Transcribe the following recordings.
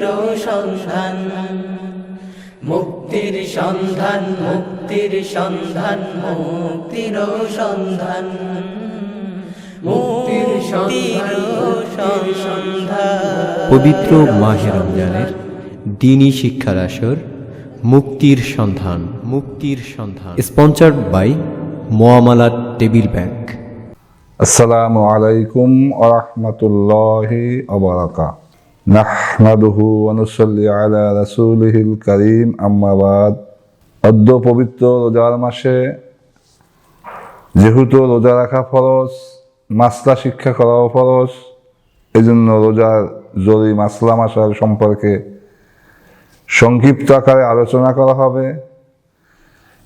মুক্তির সন্ধান। মুক্তির সন্ধান মুক্তির সন্ধান মুক্তির সন্ধান। মুক্তির সন্ধান সন্ধান। পবিত্র মাহে রমজানের দিনী শিক্ষার আসর মুক্তির সন্ধান মুক্তির সন্ধান। স্পন্সার্ড বাই মোয়ামালাত টেবিল ব্যাংক। আসসালামু আলাইকুম ওরহমতুল্লাহি অবরাকা নাহমাদুহু অনুসল্লি আলা রাসূলিহিল করিম আম্মাবাদ অদ্য পবিত্র রোজার মাসে যেহেতু রোজা রাখা ফরজ, মাসলা শিক্ষা করাও ফরজ এই জন্য রোজার জরুরি মাসলা মাসার সম্পর্কে সংক্ষিপ্ত আকারে আলোচনা করা হবে।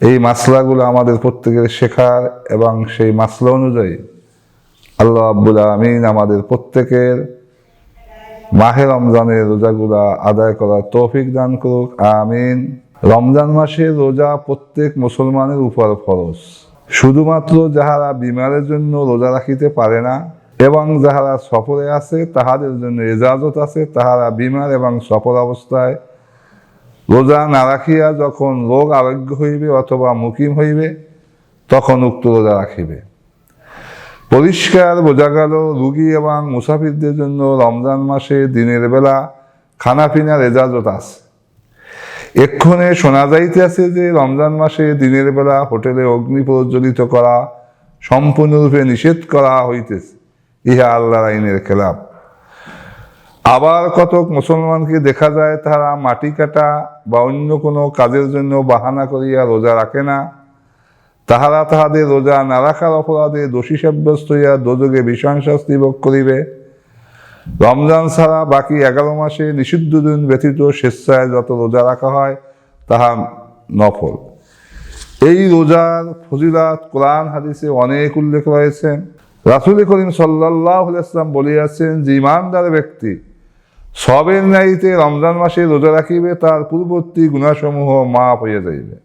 এই মাসলাগুলো আমাদের প্রত্যেকের শেখার এবং সেই মাসলা অনুযায়ী আল্লাহ আব্বুল আমিন আমাদের প্রত্যেকের মাহে রমজানের রোজাগুলা আদায় করার তৌফিক দান করুক, আমিন। রমজান মাসে রোজা প্রত্যেক মুসলমানের উপর ফরজ। শুধুমাত্র যাহারা বিমারের জন্য রোজা রাখিতে পারে না, এবং যাহারা সফরে আছে, তাহাদের জন্য এজাজত আছে, তাহারা বিমার এবং সফর অবস্থায় রোজা না রাখিয়া যখন রোগ আরোগ্য হইবে অথবা মুকিম হইবে, তখন উক্ত রোজা রাখিবে। পরিষ্কার বোঝা গেল, রুগী এবং মুসাফিরদের জন্য রমজান মাসে দিনের বেলা খানাপিনার এজাজত আছে। এক্ষণে শোনা যাইতেছে যে রমজান মাসে দিনের বেলা হোটেলে অগ্নি প্রজ্বলিত করা সম্পূর্ণরূপে নিষেধ করা হইতেছে। ইহা আল্লাহর আইনের খেলাফ আবার কতক মুসলমানকে দেখা যায় তারা মাটি কাটা বা অন্য কোনো কাজের জন্য বাহানা করিয়া রোজা রাখে না। তাহারা তাহাদের রোজা না রাখার অপরাধে দোষী সাব্যস্ত হইয়া দোযোগে ভীষণ শাস্তি ভোগ করিবে। রমজান ছাড়া বাকি এগারো মাসে নিষিদ্ধ দিন ব্যতীত স্বেচ্ছায় যত রোজা রাখা হয়, তাহা নফল। এই রোজার ফজিলাত কোরআন, হাদিসে অনেক উল্লেখ রয়েছে। রাসুল করিম সাল্লাহ ইসলাম বলিয়াছেন যে, ইমানদার ব্যক্তি সবের ন্যায়ীতে রমজান মাসে রোজা রাখিবে, তার পূর্ববর্তী গুণাসমূহ মাফ হইয়া যাইবে।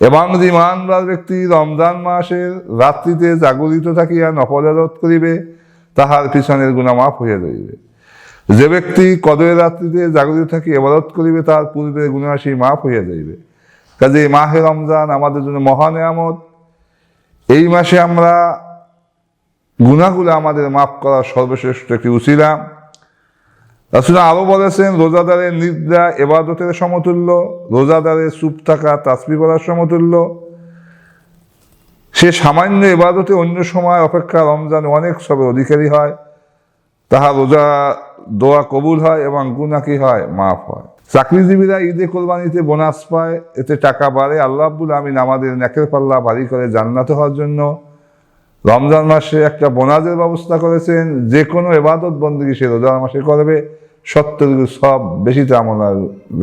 এবং যে ইমানদার ব্যক্তি রমজান মাসের রাত্রিতে জাগরিত থাকিয়া নফলারত করিবে, তাহার পিছনের গুণা মাফ হইয়া যাইবে। যে ব্যক্তি কদরের রাত্রিতে জাগরিত থাকি এবারত করিবে তার পূর্বে গুণাশী মাফ হইয়া যাইবে। কাজে মাহে রমজান আমাদের জন্য মহান নিয়ামত। এই মাসে আমরা গুণাগুলো আমাদের মাফ করার সর্বশ্রেষ্ঠ একটি উচিলা রাসুল আরও বলেছেন, রোজাদারের নিদ্রা এবাদতের সমতুল্য, রোজাদারের চুপ থাকা, তাসবি করার সমতুল্য। সে সামান্য এবাদতে অন্য সময় অপেক্ষা রমজান অনেক সবের অধিকারী হয়। তাহা রোজা, দোয়া কবুল হয় এবং গুণা কি হয়, মাফ হয়। চাকরিজীবীরা ঈদে কোরবানিতে বোনাস পায়, এতে টাকা বাড়ে। আল্লাহ আব্বুল আমিন আমাদের নেকের পাল্লা ভারী করে জান্নাত হওয়ার জন্য রমজান মাসে একটা বোনাজের ব্যবস্থা করেছেন। যে কোনো এবাদত বন্দী সে রোজার মাসে করবে। সত্তর সব বেশিতে আমল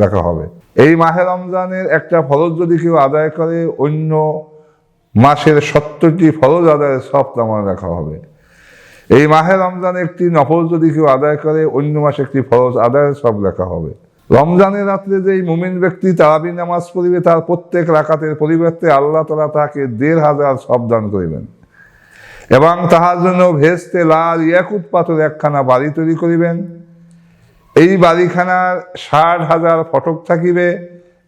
রাখা হবে। এই মাহে রমজানের একটা ফরজ যদি কেউ আদায় করে, অন্য মাসের সত্তরটি ফরজ আদায়ের সব তেমন রাখা হবে। এই মাহে রমজানে একটি নফল যদি কেউ আদায় করে, অন্য মাসে একটি ফরজ আদায়ের সব লেখা হবে। রমজানের রাত্রে যেই মুমিন ব্যক্তি তারাবি নামাজ পড়িবে, তার প্রত্যেক রাকাতের পরিবর্তে আল্লাহ তালা তাকে দেড় হাজার সব দান করিবেন। এবং তাহার জন্য ভেস্তে লাল ইয়াকুত পাথর একখানা বাড়ি তৈরি করিবেন। এই বাড়িখানার ষাট হাজার ফটক থাকিবে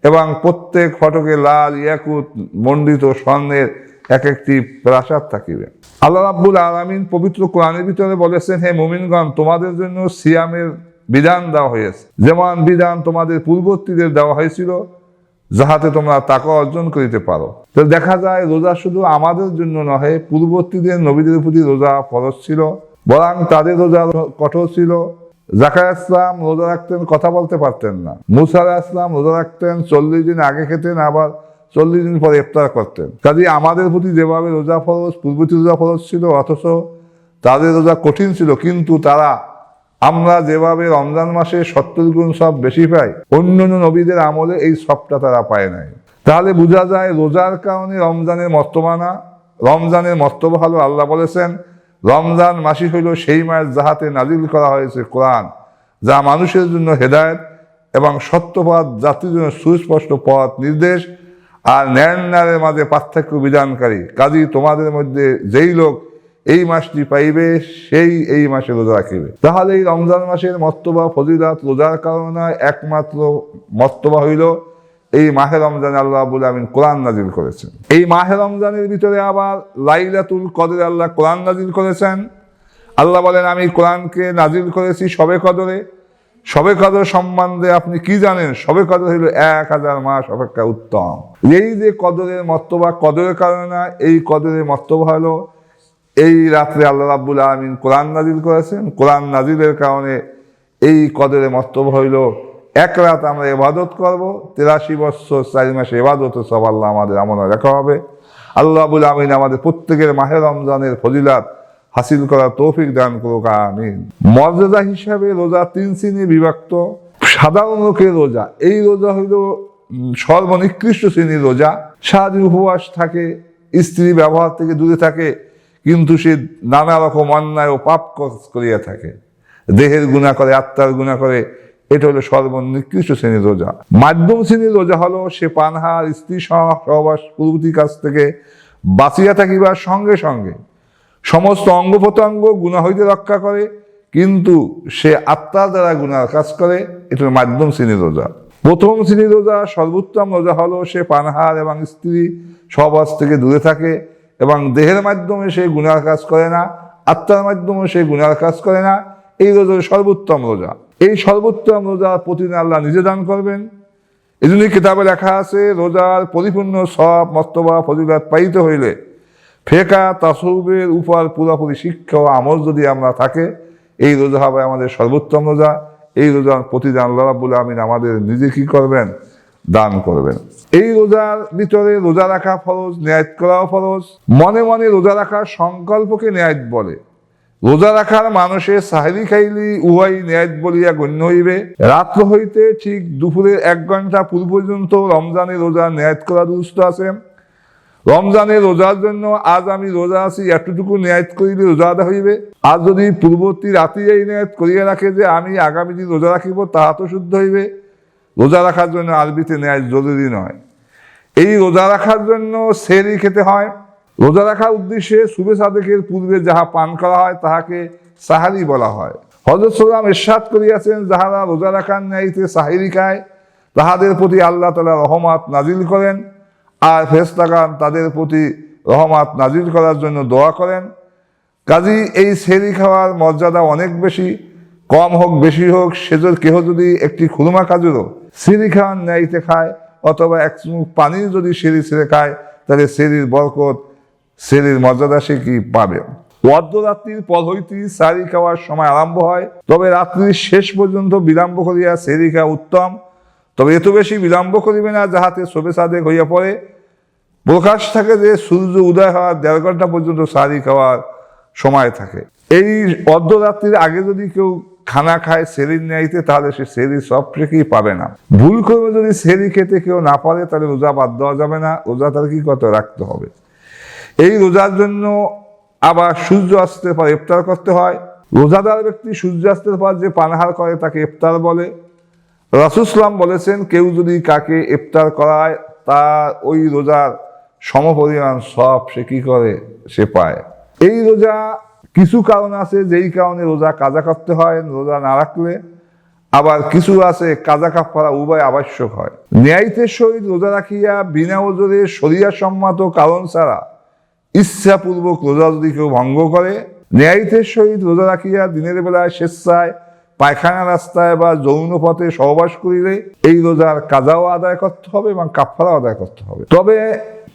এবং প্রত্যেক ফটকে লাল, ইয়াকুত, মণ্ডিত স্বর্ণের এক একটি প্রাসাদ থাকিবে। আল্লাহ রাব্বুল আলামিন পবিত্র কোরআনের ভিতরে বলেছেন, হে মুমিনগণ, তোমাদের জন্য সিয়ামের বিধান দেওয়া হয়েছে। যেমন বিধান তোমাদের পূর্ববর্তীদের দেওয়া হয়েছিল, যাহাতে তোমরা তাকে অর্জন করিতে পারো। তো দেখা যায়, রোজা শুধু আমাদের জন্য নহে, পূর্ববর্তীদের নবীদের প্রতি রোজা ফরজ ছিল, বরং তাদের রোজা কঠোর ছিল। জাকার ইসলাম রোজা রাখতেন, কথা বলতে পারতেন না। মুসার ইসলাম রোজা রাখতেন, চল্লিশ দিন আগে খেতেন, আবার চল্লিশ দিন পরে ইফতার করতেন। কাজে আমাদের প্রতি যেভাবে রোজা ফরজ, পূর্ববর্তী রোজা ফরজ ছিল, অথচ তাদের রোজা কঠিন ছিল, কিন্তু তারা আমরা যেভাবে রমজান মাসে সত্তর গুণ সব বেশি পাই, অন্য অন্য নবীদের আমলে এই সবটা তারা পায় নাই। তাহলে বোঝা যায়, রোজার কারণে রমজানের মর্তমানা, রমজানের মর্তবা ভালো আল্লাহ বলেছেন রমজান মাসই হইল সেই মাস যাহাতে নাজিল করা হয়েছে কোরআন, যা মানুষের জন্য হেদায়েত এবং সত্যপথ, জাতির জন্য সুস্পষ্ট পথ নির্দেশ আর ন্যায় ন্যায়ের মাঝে পার্থক্য বিধানকারী। কাজী তোমাদের মধ্যে যেই লোক এই মাসটি পাইবে, সেই এই মাসে রোজা রাখিবে। তাহলে এই রমজান মাসের মর্তবা, ফজিলাত, রোজার কারণে একমাত্র মর্তবা হইল এই মাহে রমজান আল্লাহ আবুল আমিন কোরআন নাজিল করেছেন। এই মাহে রমজানের ভিতরে আবার লাইলাতুল কদরে আল্লাহ কোরআন নাজিল করেছেন। আল্লাহ বলেন, আমি কোরআনকে নাজিল করেছি সবে কদরে। সবে কদর সম্বন্ধে আপনি কি জানেন? সবে কদর হইল এক হাজার মাস অপেক্ষা উত্তম। এই যে কদরের মর্তবা, কদরের কারণে না, এই কদরের মর্তবা হলো, এই রাত্রে আল্লাহ রাব্বুল আলমিন কোরআন নাজিল করেছেন। কোরআন নাজিলের কারণে এই কদরে মর্তব হইল এক রাত আমরা এবাদত করব, তেরাশি বৎসর চারি মাসে এবাদত সব আল্লাহ আমাদের আমলে রাখা হবে। আল্লাহ আবুল আমিন আমাদের প্রত্যেকের মাহে রমজানের ফজিলাত হাসিল করার তৌফিক দান করুক, আমিন। মর্যাদা হিসাবে রোজা তিন শ্রেণি বিভক্ত। সাধারণ লোকের রোজা, এই রোজা হইল সর্বনিকৃষ্ট শ্রেণির রোজা। সারাদিন উপবাস থাকে, স্ত্রী ব্যবহার থেকে দূরে থাকে, কিন্তু সে নানা রকম অন্যায় ও পাপ করিয়া থাকে। দেহের গুণা করে, আত্মার গুণা করে এটা হলো সর্বনিকৃষ্ট শ্রেণির রোজা। মাধ্যম শ্রেণির রোজা হলো সে পানহার, স্ত্রী সহ- সহবাস পূর্ববর্তী কাছ থেকে বাঁচিয়া থাকিবার সঙ্গে সঙ্গে সমস্ত অঙ্গ প্রত্যঙ্গ গুণা হইতে রক্ষা করে, কিন্তু সে আত্মার দ্বারা গুণার কাজ করে, এটা মাধ্যম শ্রেণির রোজা। প্রথম শ্রেণির রোজা, সর্বোত্তম রোজা হলো সে পানহার এবং স্ত্রী সহবাস থেকে দূরে থাকে এবং দেহের মাধ্যমে সে গুণার কাজ করে না, আত্মার মাধ্যমে সে গুণার কাজ করে না। এই রোজা সর্বোত্তম রোজা। এই সর্বোত্তম রোজা প্রতিদিন আল্লাহ নিজে দান করবেন। এই জন্যই কিতাবে লেখা আছে, রোজার পরিপূর্ণ সব মস্তবা, ফজিলাত পাইতে হইলে ফেকা তাসৌবের উপর পুরোপুরি শিক্ষা ও আমল যদি আমরা থাকে, এই রোজা হবে আমাদের সর্বোত্তম রোজা। এই রোজার প্রতিদিন আল্লাহ রাবুল আমিন আমাদের নিজে কি করবেন? দান করবেন। এই রোজার ভিতরে রোজা রাখা ফরজ ন্যায় করাও ফরজ। মনে মনে রোজা রাখার সংকল্পকে ন্যায় বলে। রোজা রাখার মানুষের সাহেরি খাইলি উহাই ন্যায় বলিয়া গণ্য হইবে। রাত্র হইতে ঠিক দুপুরের এক ঘণ্টা পূর্ব পর্যন্ত রমজানের রোজা ন্যায় করা দুষ্ট আছে। রমজানের রোজার জন্য আজ আমি রোজা আছি, এতটুকু ন্যায় করিলে রোজা আদা হইবে। আর যদি পূর্ববর্তী রাতে এই ন্যায় করিয়া রাখে যে আমি আগামী দিন রোজা রাখিব, তাহা তো শুদ্ধ হইবে। রোজা রাখার জন্য আরবিতে ন্যায় জরুরি নয়। এই রোজা রাখার জন্য সেরি খেতে হয়। রোজা রাখার উদ্দেশ্যে সুবে সাদেকের পূর্বে যাহা পান করা হয়, তাহাকে সাহারি বলা হয়। হজরত সাল্লাম এরশাদ করিয়াছেন, যাহারা রোজা রাখার ন্যায়তে সাহিরি খায়, তাহাদের প্রতি আল্লাহ তালা রহমাত নাজিল করেন, আর ফেরেশতাগণ তাদের প্রতি রহমাত নাজিল করার জন্য দোয়া করেন। কাজী এই সেরি খাওয়ার মর্যাদা অনেক বেশি, কম হোক, বেশি হোক সেজর কেহ যদি একটি খুরমা কাজুরও সিঁড়ি খাওয়ার ন্যায়তে খায়, অথবা এক চুমুক পানির যদি সিঁড়ি ছেড়ে খায়, তাহলে সেরির বরকত সেরির মর্যাদা সে কি পাবে? অর্ধরাত্রির পর হইতে সারি খাওয়ার সময় আরম্ভ হয়। তবে রাত্রির শেষ পর্যন্ত বিলম্ব করিয়া সেরি খাওয়া উত্তম। তবে এত বেশি বিলম্ব করিবে না যাহাতে শোবে সাদেক হইয়া পড়ে। প্রকাশ থাকে যে সূর্য উদয় হওয়ার দেড় ঘণ্টা পর্যন্ত সারি খাওয়ার সময় থাকে। এই অর্ধরাত্রির আগে যদি কেউ খানা খায় সেরির ন্যায়তে, তাহলে সে সেরি সব থেকেই পাবে না। ভুল করে যদি সেরি খেতে কেউ না পারে, তাহলে রোজা বাদ দেওয়া যাবে না। রোজা তার কি কত রাখতে হবে? এই রোজার জন্য আবার সূর্য আসতে পর, ইফতার করতে হয়। রোজাদার ব্যক্তি সূর্যাস্তের পর যে পানাহার করে, তাকে ইফতার বলে। রাসুসলাম বলেছেন, কেউ যদি কাকে ইফতার করায়, তার ওই রোজার সমপরিমাণ সব সে কি করে? সে পায়। এই রোজা কিছু কারণ আছে, যেই কারণে রোজা কাজা করতে হয়, রোজা না রাখলে। আবার কিছু আছে, কাজা কাপড়া উভয় আবশ্যক হয়। ন্যায়তের সহিত রোজা রাখিয়া, বিনা ওজরে শরিয়া সম্মত কারণ ছাড়া ইচ্ছাপূর্বক রোজা যদি কেউ ভঙ্গ করে ন্যায়িতের সহিত রোজা রাখিয়া দিনের বেলায় স্বেচ্ছায় পায়খানা রাস্তায় বা যৌন পথে সহবাস করিলে এই রোজার কাজাও আদায় করতে হবে এবং কাফারাও আদায় করতে হবে। তবে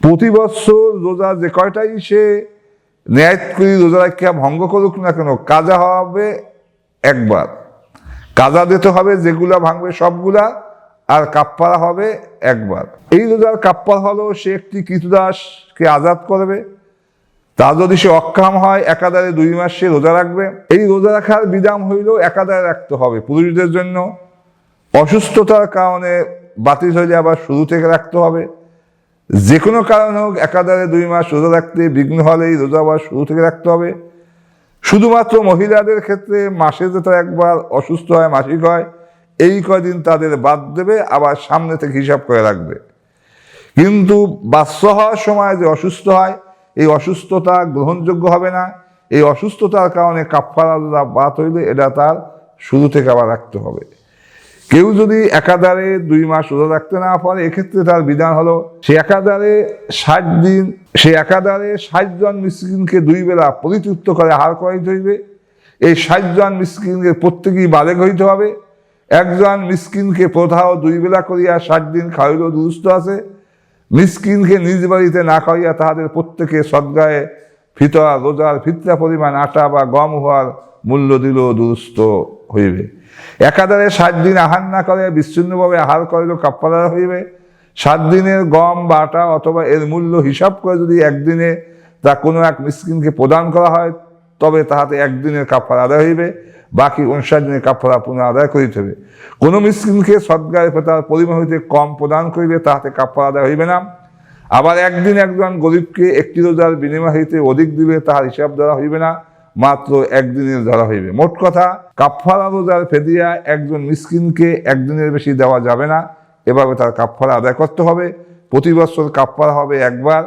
প্রতি বছর রোজা যে কয়টাই সে ন্যায় করি রোজা রাখিয়া ভঙ্গ করুক না কেন, কাজা হবে একবার। কাজা দিতে হবে যেগুলা ভাঙবে সবগুলা আর কাপ্পারা হবে একবার। এই রোজার কাপ্পার হলো সে একটি কৃতদাসকে আজাদ করবে তা যদি সে অক্ষম হয়, একাধারে দুই মাস সে রোজা রাখবে। এই রোজা রাখার বিধান হইলেও একাধারে রাখতে হবে পুরুষদের জন্য। অসুস্থতার কারণে বাতিল হইলে আবার শুরু থেকে রাখতে হবে। যে কোনো কারণ হোক, একাধারে দুই মাস রোজা রাখতে বিঘ্ন হলেই রোজা আবার শুরু থেকে রাখতে হবে। শুধুমাত্র মহিলাদের ক্ষেত্রে মাসে যে যেটা একবার অসুস্থ হয়, মাসিক হয়, এই কয়দিন তাদের বাদ দেবে, আবার সামনে থেকে হিসাব করে রাখবে। কিন্তু বাচ্চ হওয়ার সময় যে অসুস্থ হয় এই অসুস্থতা গ্রহণযোগ্য হবে না। এই অসুস্থতার কারণে কাপড়া বাদ হইলে এটা তার শুরু থেকে আবার রাখতে হবে। কেউ যদি একাধারে দুই মাস রোজা রাখতে না পারে, এক্ষেত্রে তার বিধান হলো সে একাধারে ষাট দিন, সে একাধারে ষাট জন মিসকিনকে দুই বেলা পরিতৃপ্ত করে আহার করাইতে হইবে। এই ষাট জন মিসকিনকে প্রত্যেকেই বালেগ হইতে হবে। একজন মিসকিনকে প্রধাও দুই বেলা করিয়া ষাট দিন খাওয়াইলেও দুরুস্ত আছে। মিসকিনকে নিজ বাড়িতে না খাইয়া তাহাদের প্রত্যেকে সদ্গায়ে ফিতরা রোজার ফিতরা পরিমাণ আটা বা গম হওয়ার মূল্য দিলেও দুরুস্ত হইবে। একাধারে সাত দিন আহার না করে বিচ্ছিন্নভাবে আহার করিলেও কাপ্পারা হইবে। সাত দিনের গম বা আটা অথবা এর মূল্য হিসাব করে যদি একদিনে তা কোনো এক মিসকিনকে প্রদান করা হয় তবে তাহাতে একদিনের কাপড় আদায় হইবে, বাকি উনষাট দিনের কাপড় পুনঃ আদায় করিতে হবে কোনো মিসকিনকে সদ্গায় তার পরিমাণ হইতে কম প্রদান করিবে, তাহাতে কাপড় আদায় হইবে না। আবার একদিন একজন গরিবকে একটি রোজার বিনিময় হইতে অধিক দিবে, তাহার হিসাব ধরা হইবে না, মাত্র একদিনের ধরা হইবে। মোট কথা কাফারা রোজার ফেদিয়া একজন মিসকিনকে একদিনের বেশি দেওয়া যাবে না। এভাবে তার কাফারা আদায় করতে হবে। প্রতি বছর কাফারা হবে একবার।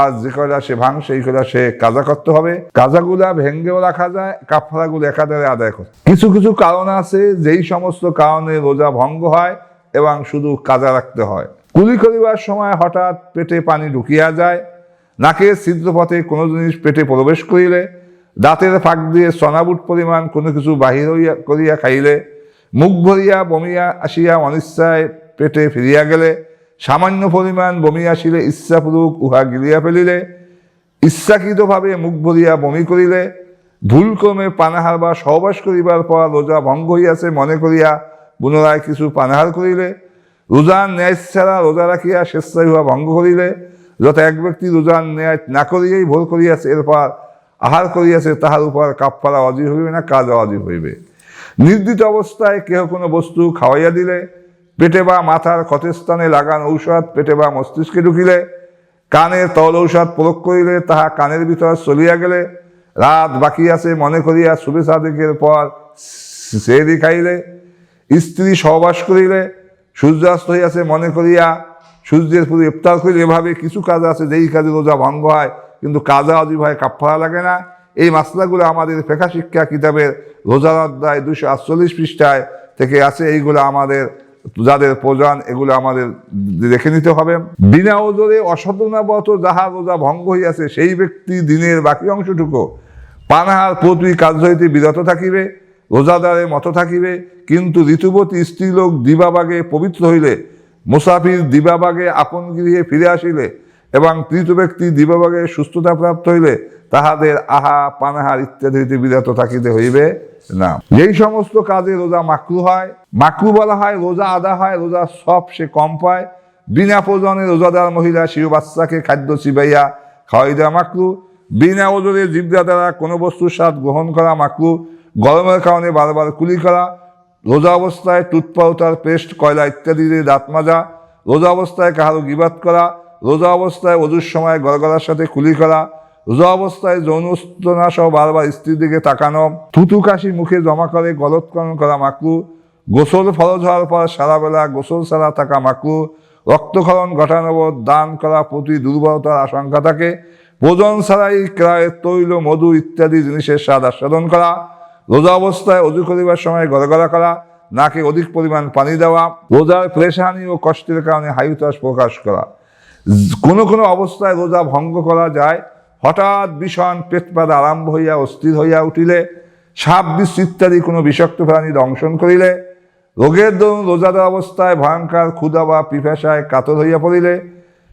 আর যে কয়টা সে ভাঙ, সেই কয়টা সে কাজা করতে হবে। কাজাগুলা ভেঙ্গেও রাখা যায়, কাফারাগুলো একাধারে আদায় করতে কিছু কিছু কারণ আছে যেই সমস্ত কারণে রোজা ভঙ্গ হয় এবং শুধু কাজা রাখতে হয়। কুলি করিবার সময় হঠাৎ পেটে পানি ঢুকিয়া যায় নাকের ছিদ্রপথে কোনো জিনিস পেটে প্রবেশ করিলে, দাঁতের ফাঁক দিয়ে সনাবুট পরিমাণ কোনো কিছু বাহির হইয়া করিয়া খাইলে, মুখ ভরিয়া বমিয়া আসিয়া অনিচ্ছায় পেটে ফিরিয়া গেলে সামান্য পরিমাণ বমি আসিলে ইচ্ছাপূর্বক উহা গিলিয়া ফেলিলে, ইচ্ছাকৃতভাবে মুখ ভরিয়া বমি করিলে, ভুলক্রমে পানাহার বা সহবাস করিবার পর রোজা ভঙ্গ হইয়াছে মনে করিয়া পুনরায় কিছু পানাহার করিলে রোজার ন্যায় ছাড়া রোজা রাখিয়া স্বেচ্ছায় উহা ভঙ্গ করিলে, যত এক ব্যক্তি রোজার ন্যায় না করিয়াই ভুল করিয়াছে, এরপর আহার করিয়াছে, তাহার উপর কাপড়া অজীব হইবে না কাজ অজীব হইবে। নির্দিত অবস্থায় কেহ কোনো বস্তু খাওয়াইয়া দিলে পেটে বা মাথার ক্ষতস্থানে লাগান ঔষধ, পেটে বা মস্তিষ্কে ঢুকিলে কানের তল ঔষধ প্রয়োগ করিলে তাহা কানের ভিতর চলিয়া গেলে রাত বাকি আছে, মনে করিয়া শুভে সাদিকের পর সেদি খাইলে স্ত্রী সহবাস করিলে, সূর্যাস্ত হইয়াছে, মনে করিয়া সূর্যের পুরো ইফতার করিলে, এভাবে কিছু কাজ আছে, যেই কাজে রোজা ভঙ্গ হয়, কিন্তু কাজা অজীব হয়, কাপড়া লাগে না। এই মাসলাগুলো আমাদের ফেকা শিক্ষা কিতাবের রোজার অধ্যায় দুশো আটচল্লিশ পৃষ্ঠায় থেকে আছে, এইগুলো আমাদের যাদের প্রধান এগুলো আমাদের রেখে নিতে হবে। বিনা ওজরে অসাধনাবত যাহা রোজা ভঙ্গ হইয়াছে, সেই ব্যক্তি দিনের বাকি অংশটুকু পানাহার প্রতি কাজ হইতে বিরত থাকিবে, রোজাদারে মত থাকিবে। কিন্তু ঋতুবতী স্ত্রীলোক দিবাবাগে পবিত্র হইলে, মুসাফির দিবাবাগে আপন গৃহে ফিরে আসিলে এবং তৃত ব্যক্তি দিবাবাগে সুস্থতা প্রাপ্ত হইলে তাহাদের আহা, পানাহার ইত্যাদি হইতে বিরত থাকিতে হইবে না। যেই সমস্ত কাজে রোজা মাকরু হয়, মাকরু বলা হয় রোজা আদা হয়, রোজা সব সে কম পায়। বিনা প্রজনে রোজাদার মহিলা শিশু বাচ্চাকে খাদ্য চিবাইয়া খাওয়াই দেওয়া মাকরু। বিনা ওজনে জীবদা দ্বারা কোনো বস্তুর স্বাদ গ্রহণ করা মাকরু। গরমের কারণে বারবার কুলি করা। রোজা অবস্থায় টুথপাউটার পেস্ট, কয়লা ইত্যাদি দিয়ে দাঁত মাজা। রোজা অবস্থায় কাহারো গিবাত করা। রোজা অবস্থায় অজুর সময় গড়গড়ার সাথে কুলি করা, রোজা অবস্থায় যৌন উত্তেজনা সহ বারবার স্ত্রীর দিকে তাকানো, থুতু কাশি মুখে জমা করে গলৎকরণ করা মাকরু, গোসল ফরজ হওয়ার পর সারাবেলা গোসল ছাড়া থাকা মাকরু, রক্তক্ষরণ ঘটানবদ দান করা প্রতি দুর্বলতার আশঙ্কা থাকে, ভোজন ছাড়াই ক্রয় তৈল, মধু ইত্যাদি জিনিসের স্বাদ আস্বাদন করা, রোজা অবস্থায় অজু করিবার সময় গড়গড়া করা, নাকে অধিক পরিমাণ পানি দেওয়া, রোজার প্রেশানি ও কষ্টের কারণে হাইতাস প্রকাশ করা। কোনো কোনো অবস্থায় রোজা ভঙ্গ করা যায়। হঠাৎ ভীষণ পেটপাদ আরম্ভ হইয়া অস্থির হইয়া উঠিলে সাপ বিষ ইত্যাদি কোনো বিষাক্ত প্রাণী দংশন করিলে, রোগের দরুন রোজাদার অবস্থায় ভয়ঙ্কর ক্ষুধা বা পিপাসায় কাতর হইয়া পড়িলে,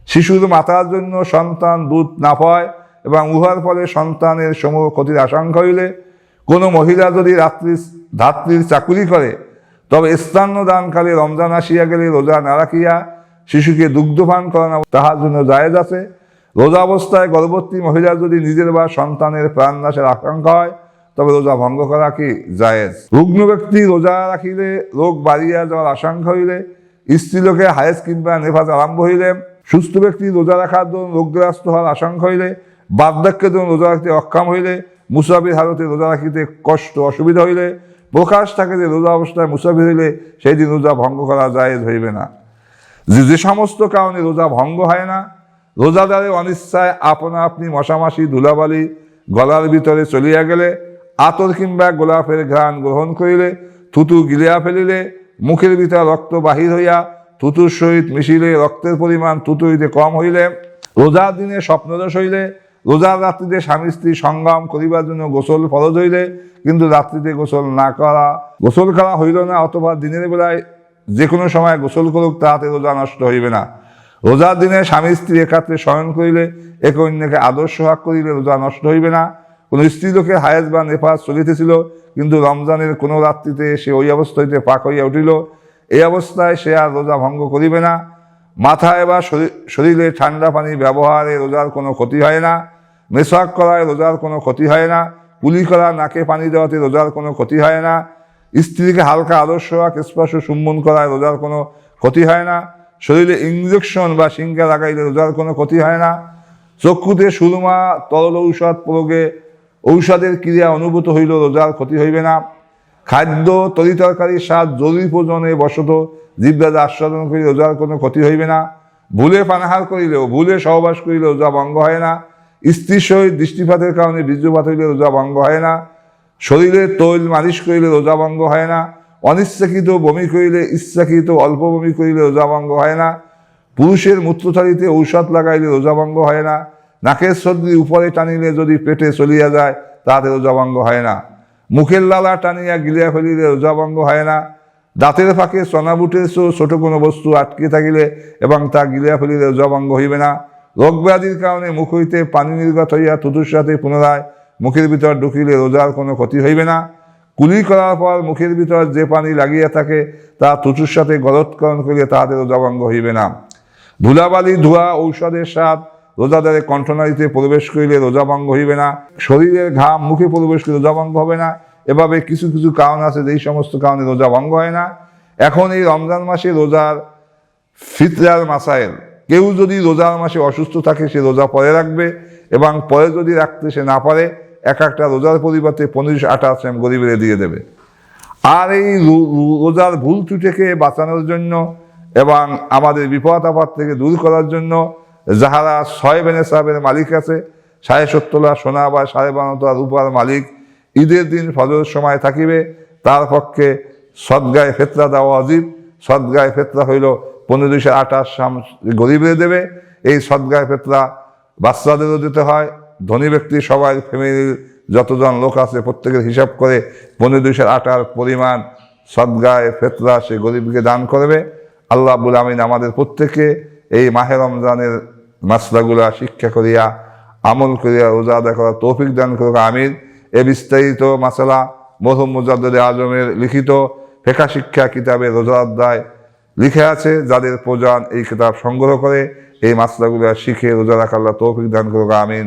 শিশুর মাতার জন্য সন্তান দুধ না পায় এবং উহার ফলে সন্তানের সমূহ ক্ষতির আশঙ্কা হইলে, কোনো মহিলা যদি রাত্রি ধাত্রীর চাকুরি করে, তবে স্থান্য দানকালে রমজান আসিয়া গেলে রোজা না রাখিয়া শিশুকে দুগ্ধপান করানো তাহার জন্য জায়েজ আছে। রোজা অবস্থায় গর্ভবতী মহিলা যদি নিজের বা সন্তানের প্রাণ নাশের আশঙ্কা হয়, তবে রোজা ভঙ্গ করা কি জায়েজ? রুগ্ন ব্যক্তি রোজা রাখিলে রোগ বাড়িয়া যাওয়ার আশঙ্কা হইলে স্ত্রীলোকে হায়েস কিংবা নেফাজ আরম্ভ হইলে, সুস্থ ব্যক্তি রোজা রাখার জন্য রোগগ্রস্ত হওয়ার আশঙ্কা হইলে, বার্ধক্যের জন্য রোজা রাখতে অক্ষম হইলে, মুসাফির হালতে রোজা রাখিতে কষ্ট অসুবিধা হইলে, প্রকাশ থাকে যে রোজা অবস্থায় মুসাফির হইলে সেই দিন রোজা ভঙ্গ করা জায়েজ হইবে না। যে যে সমস্ত কারণে রোজা ভঙ্গ হয় না, রোজাদারে অনিচ্ছায় আপনা আপনি মশামাসি, ধুলাবালি, গলার ভিতরে চলিয়া গেলে, আতর কিংবা গোলাপের ঘ্রাণ গ্রহণ করিলে, থুতু গিলিয়া ফেলিলে, মুখের ভিতরে রক্ত বাহির হইয়া থুতুর সহিত মিশিলে, রক্তের পরিমাণ থুতু হইতে কম হইলে, রোজার দিনে স্বপ্নদোষ হইলে, রোজার রাত্রিতে স্বামী স্ত্রী সংগ্রাম করিবার জন্য গোসল ফরজ হইলে, কিন্তু রাত্রিতে গোসল না করা, গোসল করা হইল না অথবা দিনের বেলায় যে কোনো সময় গোসল করুক, তাহাতে রোজা নষ্ট হইবে না। রোজার দিনে স্বামী স্ত্রী একাত্রে শয়ন করিলে এক অন্যকে আদর্শ হাক করিলে রোজা নষ্ট হইবে না। কোনো স্ত্রী লোকের হায়েজ বা নেফাজ চলিতেছিল, কিন্তু রমজানের কোনো রাত্রিতে সে ওই অবস্থা হইতে পাক হইয়া উঠিল। এই অবস্থায় সে আর রোজা ভঙ্গ করিবে না। মাথায় বা শরী- শরীরে ঠান্ডা পানি ব্যবহারে রোজার কোনো ক্ষতি হয় না। মেসাক করায় রোজার কোনো ক্ষতি হয় না। কুলি করা নাকে পানি দেওয়াতে রোজার কোনো ক্ষতি হয় না। স্ত্রীকে হালকা আদর্শ এক স্পর্শ চুম্বন করায় রোজার কোনো ক্ষতি হয় না। শরীরে ইঞ্জেকশন বা সিঙ্গা লাগাইলে রোজার কোনো ক্ষতি হয় না। চক্ষুতে সুরমা, তরল ঔষধ প্রয়োগে ঔষধের ক্রিয়া অনুভূত হইল রোজার ক্ষতি হইবে না। খাদ্য, তরিতরকারির স্বাদ জরুরি প্রয়োজনে বশত জীবরাজা আস্বাদন করি রোজার কোনো ক্ষতি হইবে না। ভুলে পানাহার করিলেও ভুলে সহবাস করিলে রোজা ভঙ্গ হয় না। স্ত্রীর সহিত দৃষ্টিপাতের কারণে বীর্যপাত হইলে রোজা ভঙ্গ হয় না। শরীরে তৈল মালিশ করিলে রোজা ভঙ্গ হয় না, অনিচ্ছাকৃত বমি করিলে ইচ্ছাকৃত অল্প বমি করিলে রোজা ভঙ্গ হয় না, পুরুষের মূত্রথালিতে ঔষধ লাগাইলে রোজা ভঙ্গ হয় না, নাকের সর্দি উপরে টানিলে যদি পেটে চলিয়া যায় তাতে রোজা ভঙ্গ হয় না, মুখের লালা টানিয়া গিলিয়া ফেলিলে রোজা ভঙ্গ হয় না, দাঁতের ফাঁকে চনাবুটের চেয়েও ছোট কোনো বস্তু আটকে থাকিলে এবং তা গিলিয়া ফেলিলে রোজা ভঙ্গ হইবে না, রোগ ব্যাধির কারণে মুখ হইতে পানি নির্গত হইয়া তুতুর সাথে পুনরায় মুখের ভিতর ঢুকিলে রোজার কোনো ক্ষতি হইবে না। কুলি করার পর মুখের ভিতর যে পানি লাগিয়া থাকে, তা তুচুর সাথে গলৎকরণ করিলে তাহাদের রোজা ভঙ্গ হইবে না। ধুলাবালি, ধোয়া, ঔষধের স্বাদ, রোজাদারে কণ্ঠনারীতে প্রবেশ করিলে রোজা ভঙ্গ হইবে না। শরীরের ঘাম মুখে প্রবেশ করলে রোজা ভঙ্গ হবে না। এভাবে কিছু কিছু কারণ আছে যেই সমস্ত কারণে রোজা ভঙ্গ হয় না। এখন এই রমজান মাসে রোজার ফিতরার মাসাইল কেউ যদি রোজার মাসে অসুস্থ থাকে, সে রোজা পরে রাখবে এবং পরে যদি রাখতে সে না পারে এক একটা রোজার পরিবর্তে পনেরোশো আঠাশ এম গরিবের দিয়ে দেবে। আর এই রোজার ভুল ত্রুটিকে বাঁচানোর জন্য এবং আমাদের বিপদ আপাত থেকে দূর করার জন্য যাহারা ছয় বেনে সাহেবের মালিক আছে, সাড়ে সত্তলা সোনা বা সাড়ে বারোতলা রূপার মালিক, ঈদের দিন ফজর সময় থাকিবে, তার পক্ষে সদগায় ফেতরা দেওয়া অজীব সদগায় ফেতরা হইল পনেরোশো আঠাশ সাম গরিবরে দেবে। এই সদগায় ফেতরা বাচ্চাদেরও দিতে হয় ধনী ব্যক্তি, সবাই ফ্যামিলির যতজন লোক আছে, প্রত্যেকের হিসাব করে পনেরো দুইশো আটার পরিমাণ, সদগায়, ফেতরা, সে গরিবকে দান করবে। আল্লাহ আব্বুল আমিন আমাদের প্রত্যেকে এই মাহে রমজানের মাসলাগুলা শিক্ষা করিয়া, আমল করিয়া, রোজা আদা করা তৌফিক দান করুক, আমিন। এ বিস্তারিত মাসালা মরহুম মুজাদ্দে আজমের লিখিত ফেকা শিক্ষা কিতাবে রোজা অধ্যায় লিখে আছে, যাদের প্রজান এই কিতাব সংগ্রহ করে, এই মাসলাগুলো শিখে রোজা রাখা আল্লাহ তৌফিক দান করুক, আমিন।